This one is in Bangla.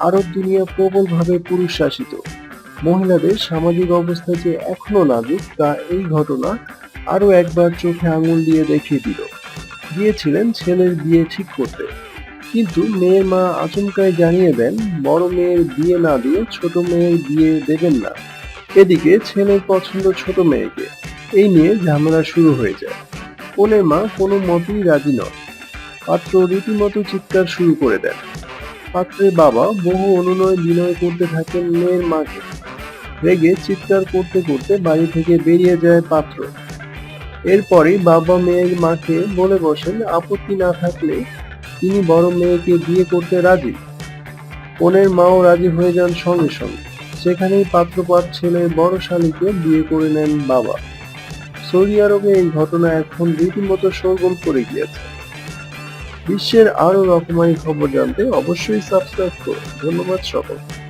আরব দুনিয়া প্রবলভাবে পুরুষ শাসিত মহিলাদের সামাজিক অবস্থা যে এখনও নাজুক, তা এই ঘটনা আরও একবার চোখে আঙুল দিয়ে দেখিয়ে দিল। গিয়েছিলেন ছেলের বিয়ে ঠিক করতে। কিন্তু মেয়ের মা আচমকায় জানিয়ে দেন, বড় মেয়ের বিয়ে না দিয়ে ছোট মেয়ের বিয়ে দেবেন না। এদিকে ছেলের পছন্দ ছোট মেয়েকে। এই নিয়ে ঝামেলা শুরু হয়ে যায়। কনের মা কোনো মতেই রাজি নয় পাত্র রীতিমতো চিৎকার শুরু করে দেন। পাত্রের বাবা বহু অনুনয় বিনয় করতে থাকেন মেয়ের মাকে। রেগে চিৎকার করতে করতে বাড়ি থেকে বেরিয়ে যায় পাত্র। এরপরই বাবা মেয়ের মাকে বলে বসেন, আপত্তি না থাকলে তিনি বড় মেয়েকে বিয়ে করতে রাজি। কনের মাও রাজি হয়ে যান সঙ্গে সঙ্গে। সেখানেই পাত্রপাত ছেলে বড় শালীকে বিয়ে করে নেন বাবা। সৌদি আরবে এই ঘটনা এখন রীতিমতো সরগোল করে গিয়েছে। বিশ্বের আরও রকমারি খবর জানতে অবশ্যই সাবস্ক্রাইব করুন। ধন্যবাদ সকলকে।